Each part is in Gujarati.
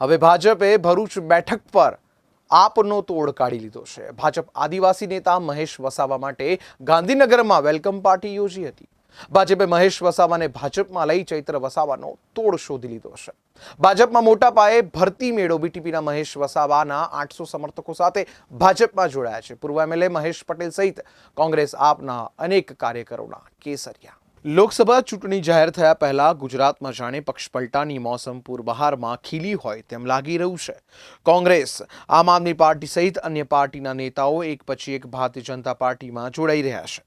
હવે ભાજપે ભરૂચ બેઠક પર આપનો તોડ કાઢી લીધો છે. ભાજપ આદિવાસી નેતા મહેશ વસાવા માટે ગાંધીનગરમાં વેલકમ પાર્ટી યોજી હતી. ભાજપે મહેશ વસાવાને ભાજપમાં લઈ ચૈત્ર વસાવાનો તોડ શોધી લીધો છે. ભાજપમાં મોટા પાયે ભરતી મેળો બીટીપીના મહેશ વસાવાના આઠસો સમર્થકો સાથે ભાજપમાં જોડાયા છે. પૂર્વ એમએલએ મહેશ પટેલ સહિત કોંગ્રેસ આપના અનેક કાર્યકરોના કેસરિયા. લોકસભા ચૂંટણી જાહેર થયા પહેલા ગુજરાતમાં જાણે પક્ષપલટાની મોસમ પૂર્વહારમાં ખીલી હોય તેમ લાગી રહ્યું છે. કોંગ્રેસ, આમ આદમી પાર્ટી સહિત અન્ય પાર્ટીના નેતાઓ એક પછી એક ભારતીય જનતા પાર્ટીમાં જોડાઈ રહ્યા છે.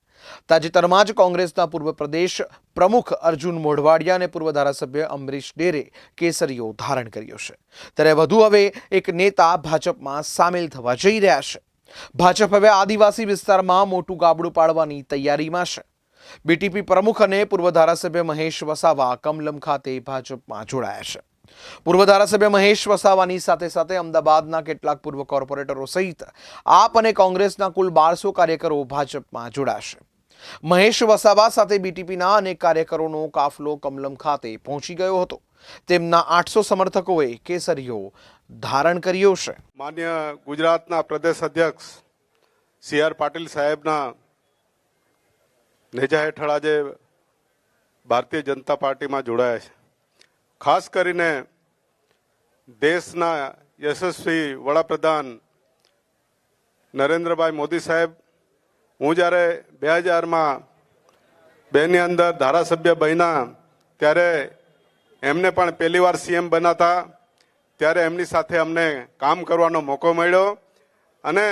તાજેતરમાં જ કોંગ્રેસના પૂર્વ પ્રદેશ પ્રમુખ અર્જુન મોઢવાડિયા અને પૂર્વ ધારાસભ્ય અમરીશ ડેરે કેસરીઓ ધારણ કર્યો છે. ત્યારે વધુ હવે એક નેતા ભાજપમાં સામેલ થવા જઈ રહ્યા છે. ભાજપ હવે આદિવાસી વિસ્તારમાં મોટું ગાબડું પાડવાની તૈયારીમાં છે. બીટીપી પ્રમુખ અને પૂર્વ ધારાસભ્ય મહેશ વસાવા કમલમ ખાતે ભાજપમાં જોડાયા છે. પૂર્વ ધારાસભ્ય મહેશ વસાવાની સાથે સાથે અમદાવાદના કેટલાક પૂર્વ કોર્પોરેટરો સહિત આપ અને કોંગ્રેસના કુલ બારસો કાર્યકરો ભાજપમાં જોડાશે. મહેશ વસાવા સાથે બીટીપીના અનેક કાર્યકરોનો કાફલો કમલમ ખાતે પહોંચી ગયો હતો. તેમના આઠસો સમર્થકોએ કેસરીઓ ધારણ કર્યો છે. માન્ય ગુજરાતના પ્રદેશ અધ્યક્ષ સી આર પાટીલ સાહેબના નેજા હેઠળ આજે ભારતીય જનતા પાર્ટીમાં જોડાયા છે. ખાસ કરીને દેશના યશસ્વી વડાપ્રધાન નરેન્દ્રભાઈ મોદી સાહેબ, હું જ્યારે બે હજારમાં બેની અંદર ધારાસભ્ય બન્યા, ત્યારે એમને પણ પહેલી વાર સીએમ બનાતા, ત્યારે એમની સાથે અમને કામ કરવાનો મોકો મળ્યો અને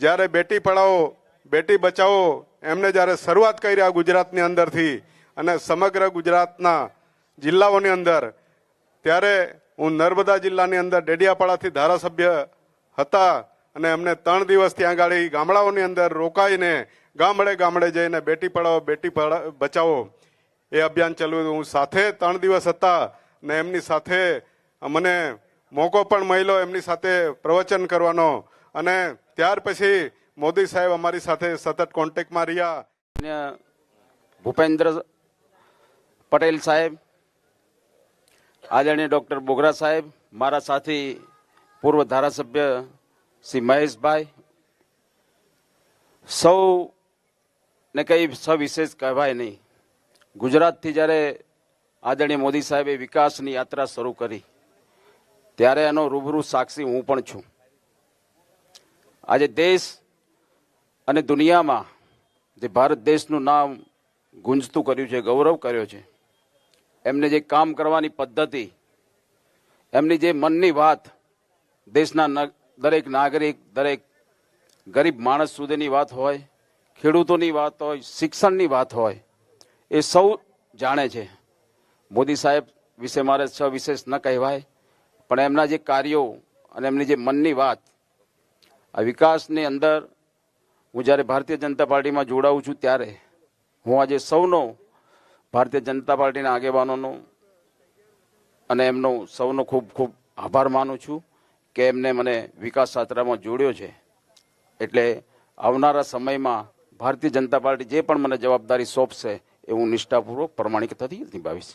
જ્યારે બેટી પઢાઓ, બેટી બચાવો એમને જ્યારે શરૂઆત કરી આ ગુજરાતની અંદરથી અને સમગ્ર ગુજરાતના જિલ્લાઓની અંદર, ત્યારે હું નર્મદા જિલ્લાની અંદર ડેડિયાપાડાથી ધારાસભ્ય હતા અને એમને ત્રણ દિવસ ત્યાં ગાળી ગામડાઓની અંદર રોકાઈને ગામડે ગામડે જઈને બેટી પડાવો બેટી બચાવો એ અભિયાન ચલાવ્યું. હું સાથે ત્રણ દિવસ હતા ને એમની સાથે મને મોકો પણ મળ્યો, એમની સાથે પ્રવચન કરવાનો અને ત્યાર પછી મોદી સાહેબ અમારી સાથે સતત કોન્ટેક્ટમાં રહ્યા. ભૂપેન્દ્ર પટેલ સાહેબ, આદરણીય ડોક્ટર બોગરા સાહેબ, મારા સાથી પૂર્વ ધારાસભ્ય શ્રી મહેશભાઈ, સૌ ને કઈ સવિશેષ કહેવાય નહીં. ગુજરાતથી જ્યારે આદરણીય મોદી સાહેબે વિકાસની યાત્રા શરૂ કરી, ત્યારે એનો રૂબરૂ સાક્ષી હું પણ છું. આજે દેશ અને દુનિયામાં જે ભારત દેશનું નામ ગુંજતું કર્યું છે, ગૌરવ કર્યો છે, એમને જે કામ કરવાની પદ્ધતિ, એમની જે મનની વાત દેશના દરેક નાગરિક, દરેક ગરીબ માણસ સુધીની વાત હોય, ખેડૂતોની વાત હોય, શિક્ષણની વાત હોય, એ સૌ જાણે છે. મોદી સાહેબ વિશે મારે સવિશેષ ન કહેવાય, પણ એમના જે કાર્યો અને એમની જે મનની વાત, આ વિકાસની અંદર હું જ્યારે ભારતીય જનતા પાર્ટીમાં જોડાઉં છું ત્યારે હું આજે સૌનો ભારતીય જનતા પાર્ટીના આગેવાનોનો અને એમનો સૌનો ખૂબ ખૂબ આભાર માનું છું કે એમને મને વિકાસ યાત્રામાં જોડ્યો છે. એટલે આવનારા સમયમાં ભારતીય જનતા પાર્ટી જે પણ મને જવાબદારી સોંપશે એ હું નિષ્ઠાપૂર્વક પ્રમાણિકતાથી નિભાવીશ.